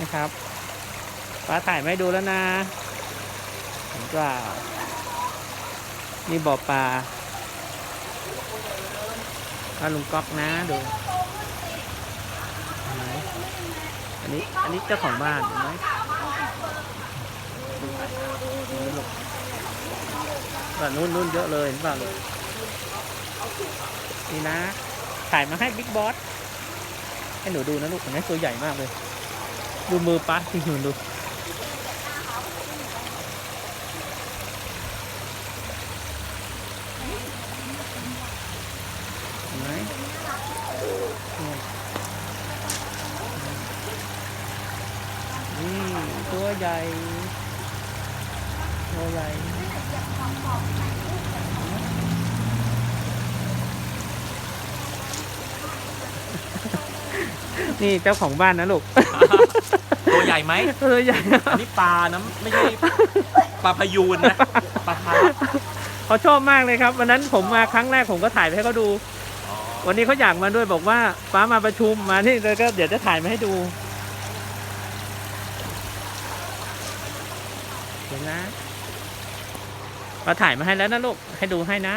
นะครับป้าถ่ายไมาให้ดูแล้วนะเห็นเปล่านี่บ่อปลาป้าลุงก๊อกนะดูอันนี้อันนี้เจ้าของบ้านเห็นไหมเห็นไหมลูกบ้านนู้นนู้นเยอะเลยเห็นเปล่าลูกนี่นะ ถ่ายมาให้บิ๊กบอสให้หนูดูนะลูกเห็นไหมตัวใหญ่มากเลย ดูมือป้าที่หนูดูเห็นไหมเนี่ยนี่ตัวใหญ่ ตัวใหญ่ นี่เจ้าของบ้านนะลูก ตัวใหญ่ไหมตัวใหญ่อันนี้ปลานะไม่ใช่ปลาพยูนนะปลาคาร์ฟเขาชอบมากเลยครับ วันนั้นผมมาครั้งแรกผมก็ถ่ายไปให้เขาดูอ๋อวันนี้เขาอยากมาด้วยบอกว่าฟ้ามาประชุมมานี่เลยก็เดี๋ยวจะถ่ายมาให้ดูเห็นนะมาถ่ายมาให้แล้วนะลูกให้ดูให้นะ